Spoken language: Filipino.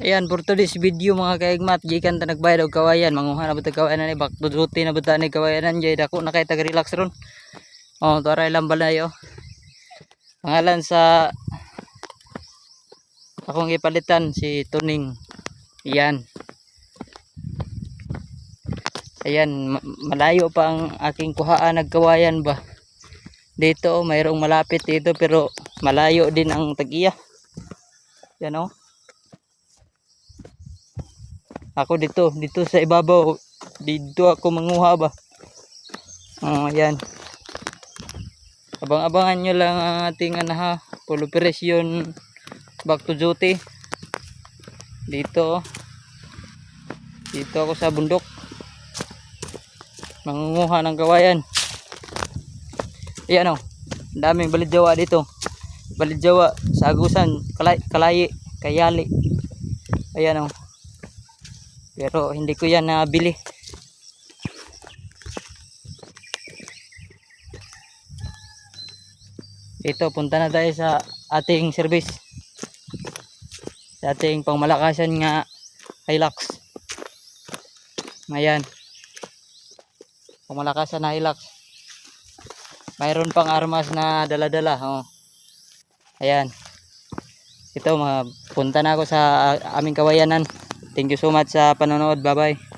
Ayan, for today's video mga kaigmat, gikan ta nagbayad og kawayan, manguha na butag kawayan ni back to duty na buta ni kawayanan jay dako na kay tag relax ron. Oh, tara ilang balayo. Pangalan sa akong ipalitan si Tuning. Ayan. Ayan, ma- malayo pa ang aking kuhaan nagkawayan ba. Dito, oh, mayroong malapit dito pero malayo din ang tagiya. Yan oh. Ako dito, dito sa ibabaw. Dito ako manguha ba. Oh, ayan. Abang-abangan nyo lang ang ating ano ha, full operation back to duty. Dito. oh. Dito ako sa bundok. Mangunguha ng kawayan. Ayan o. Ang daming balidjawa dito. Balidjawa sa agusan, kalay, kalayi, kayali. Ayan o. Pero hindi ko yan nabili. Ito, punta na tayo sa ating service. Sa ating pangmalakasan nga Hilux. Ayan. Pangmalakasan na Hilux. Mayroon pang armas na dala-dala. Oh. Ayan. Ito, punta na ako sa ah, aming kawayanan. Thank you so much sa panonood. Bye-bye.